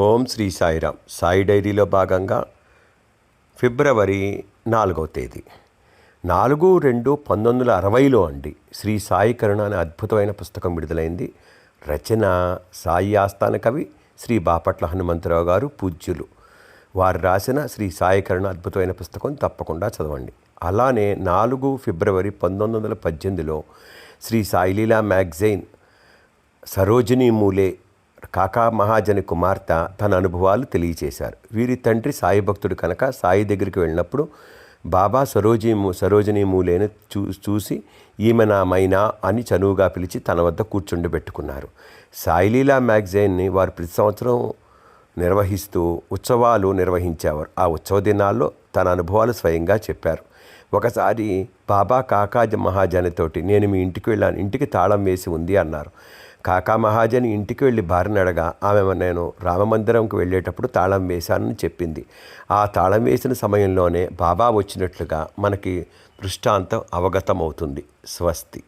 ఓం శ్రీ సాయిరామ్. సాయి డైరీలో భాగంగా ఫిబ్రవరి నాలుగవ తేదీ. నాలుగు రెండు పంతొమ్మిది వందల అరవైలో అండి శ్రీ సాయి కరుణ అనే అద్భుతమైన పుస్తకం విడుదలైంది. రచన సాయి ఆస్థాన కవి శ్రీ బాపట్ల హనుమంతరావు గారు పూజ్యులు. వారు రాసిన శ్రీ సాయి కరుణ అద్భుతమైన పుస్తకం తప్పకుండా చదవండి. అలానే నాలుగు ఫిబ్రవరి పంతొమ్మిది వందల పద్దెనిమిదిలో శ్రీ సాయిలీలా మ్యాగజైన్ సరోజినీ మూలే కాకా మహాజని కుమార్తె తన అనుభవాలు తెలియచేశారు. వీరి తండ్రి సాయి భక్తుడు కనుక సాయి దగ్గరికి వెళ్ళినప్పుడు బాబా సరోజీ సరోజినీ మూలేను చూ చూసి ఈమె నా మైనా అని చనువుగా పిలిచి తన వద్ద కూర్చుండబెట్టుకున్నారు సాయిలీలా మ్యాగజైన్ని వారు ప్రతి సంవత్సరం నిర్వహిస్తూ ఉత్సవాలు నిర్వహించేవారు. ఆ ఉత్సవ దినాల్లో తన అనుభవాలు స్వయంగా చెప్పారు. ఒకసారి బాబా కాకాజ మహాజనితోటి నేను మీ ఇంటికి వెళ్ళాను ఇంటికి తాళం వేసి ఉంది అన్నారు. కాకా మహాజని ఇంటికి వెళ్ళి భార్యను అడగా ఆమె నేను రామమందిరంకు వెళ్ళేటప్పుడు తాళం వేశానని చెప్పింది. ఆ తాళం వేసిన సమయంలోనే బాబా వచ్చినట్లుగా మనకి దృష్టాంతం అవగతమవుతుంది. స్వస్తి.